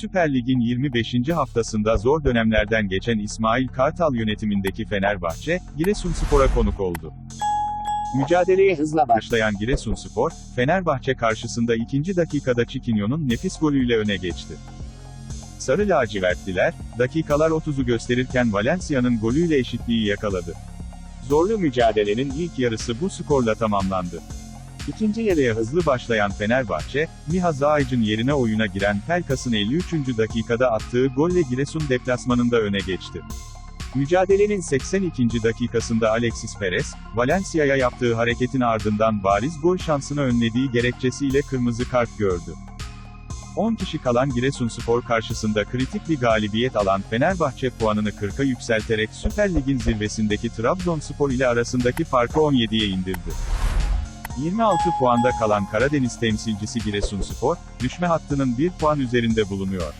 Süper Lig'in 25. haftasında zor dönemlerden geçen İsmail Kartal yönetimindeki Fenerbahçe, Giresunspor'a konuk oldu. Mücadeleye hızla başlayan Giresunspor, Fenerbahçe karşısında ikinci dakikada Çikinyo'nun nefis golüyle öne geçti. Sarı lacivertliler, dakikalar 30'u gösterirken Valencia'nın golüyle eşitliği yakaladı. Zorlu mücadelenin ilk yarısı bu skorla tamamlandı. İkinci yarıya hızlı başlayan Fenerbahçe, Miha Zayic'in yerine oyuna giren Pelkas'ın 53. dakikada attığı golle Giresun deplasmanında öne geçti. Mücadelenin 82. dakikasında Alexis Perez, Valencia'ya yaptığı hareketin ardından bariz gol şansını önlediği gerekçesiyle kırmızı kart gördü. 10 kişi kalan Giresunspor karşısında kritik bir galibiyet alan Fenerbahçe puanını 40'a yükselterek Süper Lig'in zirvesindeki Trabzonspor ile arasındaki farkı 17'ye indirdi. 26 puanda kalan Karadeniz temsilcisi Giresunspor, düşme hattının 1 puan üzerinde bulunuyor.